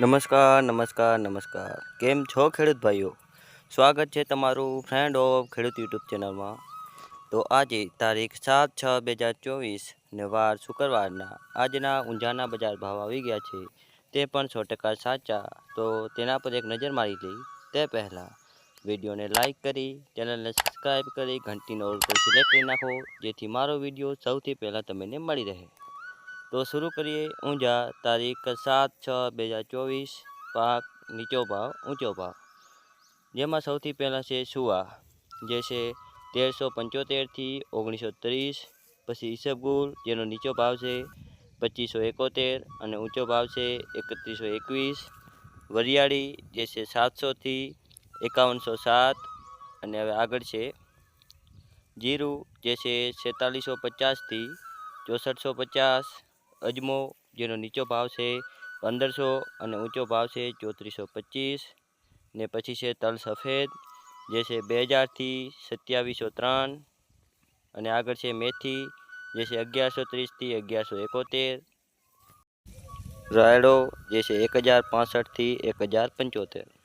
નમસ્કાર નમસ્કાર નમસ્કાર. કેમ છો ખેડૂત ભાઈઓ? સ્વાગત છે તમારું ફ્રેન્ડ ઓફ ખેડૂત યુટ્યુબ ચેનલમાં. તો આજે તારીખ સાત છ બે હજાર ચોવીસ ને વાર શુક્રવારના. આજના ઊંઝાના બજાર ભાવ આવી ગયા છે. તે પણ સો ટકા સાચા. તો તેના પર એક નજર મારી લઈ. તે પહેલાં વિડીયોને લાઇક કરી, ચેનલને સબસ્ક્રાઈબ કરી, ઘંટીનો ઓલ પર સિલેક્ટ કરી નાખો, જેથી મારો વીડિયો સૌથી પહેલાં તમને મળી રહે. તો શરૂ કરીએ ઊંઝા, તારીખ સાત છ બે હજાર ચોવીસ, પાક નીચો ભાવ, ઊંચો ભાવ. જેમાં સૌથી પહેલાં છે સુવા, જે છે તેરસો પંચોતેરથી ઓગણીસો ત્રીસ, પછી ઈસબગુલ જેનો નીચો ભાવ છે પચીસો એકોતેર અને ઊંચો ભાવ છે એકત્રીસો એકવીસ. વરિયાળી, જે છે સાતસોથી એકાવનસો સાત અને હવે આગળ છે જીરું, જે છે છેતાલીસો પચાસથી ચોસઠસો પચાસ. અજમો, જેનો નીચો ભાવ છે પંદરસો અને ઊંચો ભાવ છે ચોત્રીસો પચીસ. ને પછી છે તલ સફેદ, જે છે બે હજારથી સત્યાવીસો ત્રણ. અને આગળ છે મેથી, જે છે અગિયારસો ત્રીસથી અગિયારસો એકોતેર. રાયડો, જે છે એક હજાર પાસઠથી એક હજાર પંચોતેર.